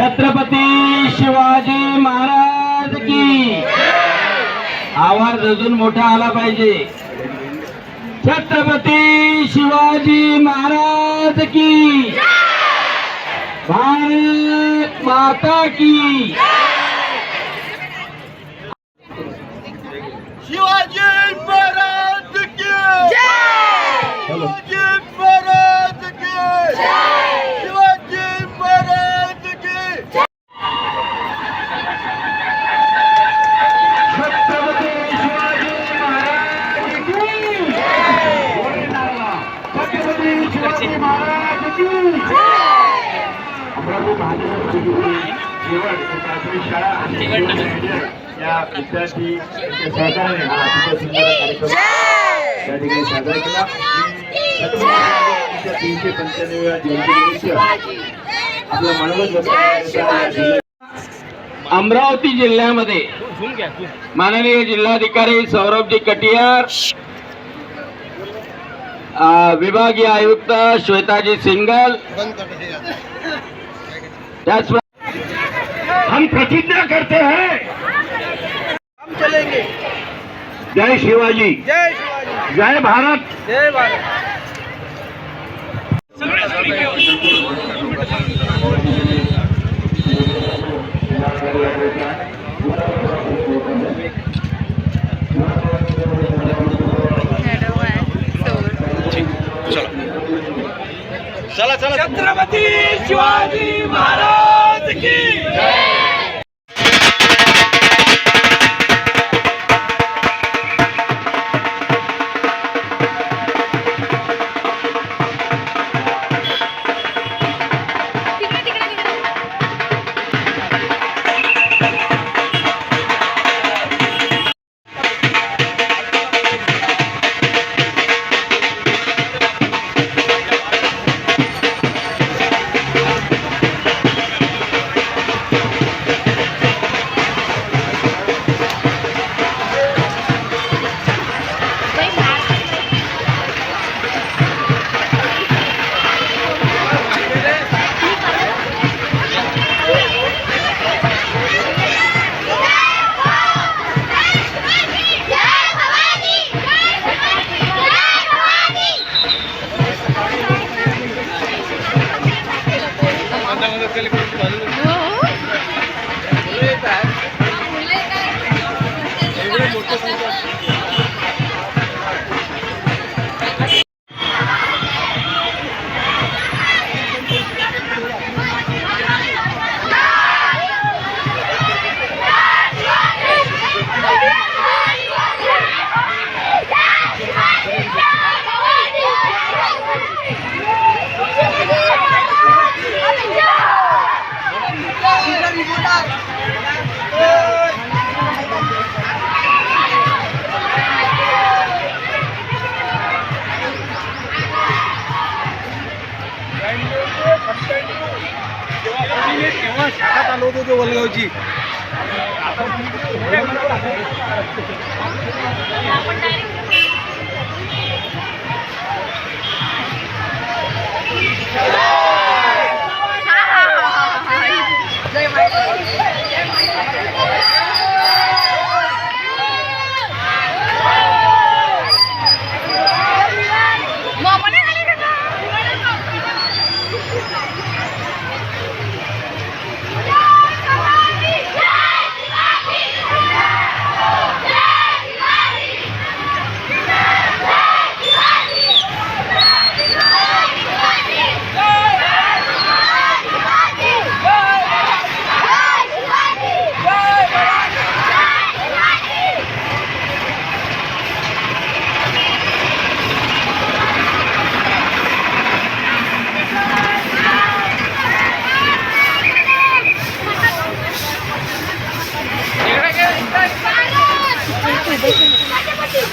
छत्रपती शिवाजी महाराज की. आवाज अजून मोठा आला पाहिजे. छत्रपती शिवाजी महाराज की. भारत माता की. या विद्यार्थी सहकार्याने हा अतिशय सुंदर कार्यक्रम ठिकाणी केला तीनशे जयंतीनिमित्त आपलं अमरावती जिल्ह्यामध्ये माननीय जिल्हाधिकारी सौरभजी कटियार विभागीय आयुक्त श्वेताजी सिंगल त्याच हम प्रतिज्ञा करते हैं। हम चलेंगे। जय शिवाजी। जय शिवाजी। जय भारत। जय भारत। चला चला. छत्रपती शिवाजी महाराज की não ko na. શાખા ચાલુ હતું તો વલગાવજી આપણે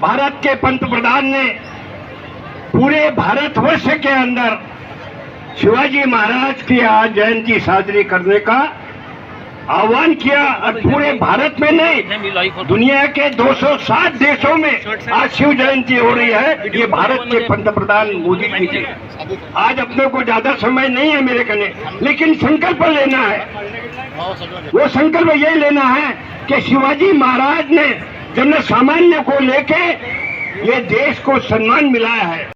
भारत के पंतप्रधान ने पूरे भारतवर्ष के अंदर शिवाजी महाराज की आज जयंती साजरी करने का आह्वान किया और पूरे भारत में नहीं, दुनिया के 260 देशों में आज शिव जयंती हो रही है। ये भारत के पंतप्रधान मोदी जी की। आज अपने को ज़्यादा समय नहीं है मेरे कने लेकिन संकल्प लेना है। वो संकल्प ये लेना है कि शिवाजी महाराज ने जनसामान्य को लेके ये देश को सम्मान मिलाया है।